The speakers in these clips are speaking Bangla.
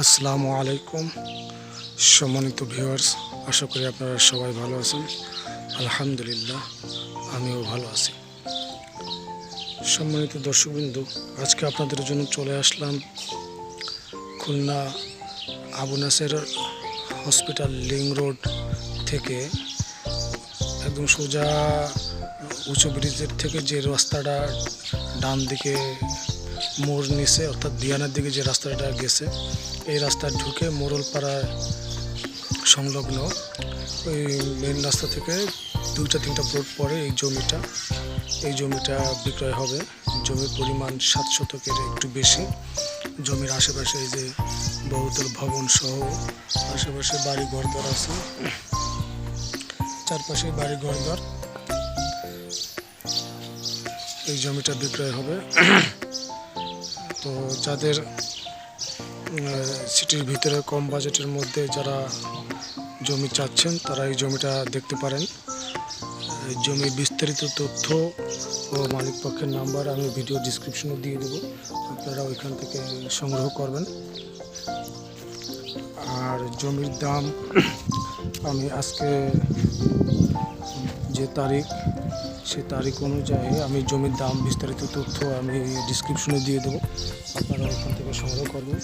আসসালামু আলাইকুম। সম্মানিত ভিউয়ার্স, আশা করি আপনারা সবাই ভালো আছেন। আলহামদুলিল্লাহ, আমিও ভালো আছি। সম্মানিত দর্শকবৃন্দু, আজকে আপনাদের জন্য চলে আসলাম Khulna Abu Naser hospital link road থেকে একদম সোজা উঁচু ব্রিজের থেকে যে রাস্তাটা ডান দিকে মোড় নিচে অর্থাৎ দিয়ানার দিকে যে রাস্তাটা গেছে। এই রাস্তা ঢুকে মোড়লপাড়ায় সংলগ্ন, ওই মেন রাস্তা থেকে দুইটা, তিনটা রোড পরে এই জমিটা এই জমিটা বিক্রয় হবে। জমির পরিমাণ সাত শতকের একটু বেশি। জমির আশেপাশে এই যে বহুতল ভবন সহ আশেপাশে বাড়ি ঘরদর আছে। চারপাশে বাড়ি ঘরদর এই জমিটা বিক্রয় হবে। তো যাদের সিটির ভিতরে কম বাজেটের মধ্যে যারা জমি চাচ্ছেন, তারা এই জমিটা দেখতে পারেন। জমির বিস্তারিত তথ্য ও মালিক পক্ষের নাম্বার আমি ভিডিও ডিসক্রিপশনে দিয়ে দেবো। আপনারা ওইখান থেকে সংগ্রহ করবেন। আর জমির দাম, আমি আজকে যে তারিখ, সে তারিখ অনুযায়ী আমি জমির দাম বিস্তারিত তথ্য আমি ডিসক্রিপশনে দিয়ে দেবো। আপনারা ওখান থেকে সংগ্রহ করবেন।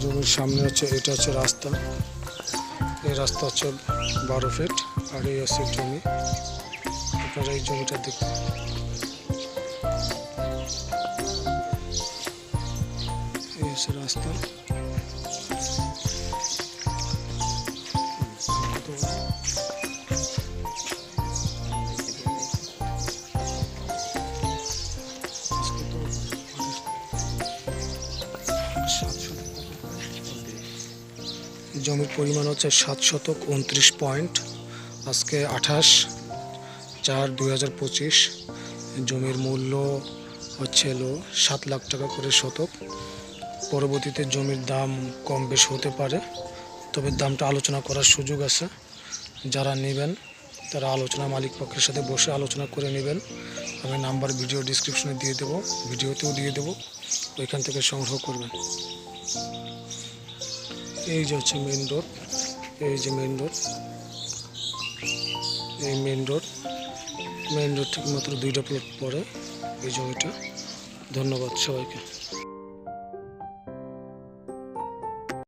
জমির সামনে হচ্ছে, এটা হচ্ছে রাস্তা। এই রাস্তা হচ্ছে বারো ফিট, আর এই হচ্ছে জমি। আপনারা এই জমিটা দেখতে হচ্ছে রাস্তা। জমির পরিমাণ হচ্ছে সাত শতক উনত্রিশ পয়েন্ট। আজকে আঠাশ চার দুই জমির মূল্য হচ্ছে হলো সাত লাখ টাকা করে শতক। পরবর্তীতে জমির দাম কম বেশ হতে পারে, তবে দামটা আলোচনা করার সুযোগ আছে। যারা নেবেন, তারা আলোচনা মালিক পক্ষের সাথে বসে আলোচনা করে নেবেন। আমি নাম্বার ভিডিও ডিসক্রিপশনে দিয়ে দেবো, ভিডিওতেও দিয়ে দেবো, ওইখান থেকে সংগ্রহ করবেন। এই যে হচ্ছে মেন রোড এই যে মেন রোড এই মেন রোড মেন রোড থেকে মাত্র দুইটা প্লট পরে এই জমিটা। ধন্যবাদ সবাইকে।